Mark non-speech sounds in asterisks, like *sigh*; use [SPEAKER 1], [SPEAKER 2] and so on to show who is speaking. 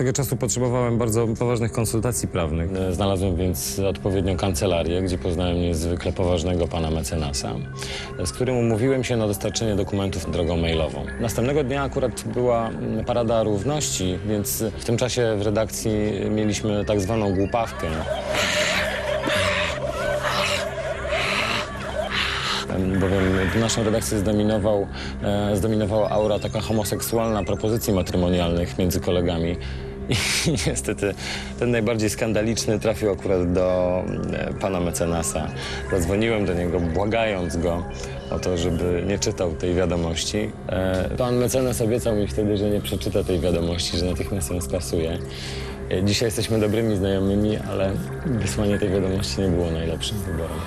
[SPEAKER 1] Swego czasu potrzebowałem bardzo poważnych konsultacji prawnych.
[SPEAKER 2] E, Znalazłem więc odpowiednią kancelarię, gdzie poznałem niezwykle poważnego pana mecenasa, e, z którym umówiłem się na dostarczenie dokumentów drogą mailową. Następnego dnia akurat była Parada Równości, więc w tym czasie w redakcji mieliśmy tak zwaną głupawkę. Em, Bowiem naszą redakcję zdominował, e, zdominowała aura taka homoseksualna propozycji matrymonialnych między kolegami. I *laughs* niestety ten najbardziej skandaliczny trafił akurat do e, pana mecenasa. Zadzwoniłem do niego, błagając go o to, żeby nie czytał tej wiadomości. E, Pan mecenas obiecał mi wtedy, że nie przeczyta tej wiadomości, że natychmiast ją skasuje. E, Dzisiaj jesteśmy dobrymi znajomymi, ale wysłanie tej wiadomości nie było najlepszym wyborem.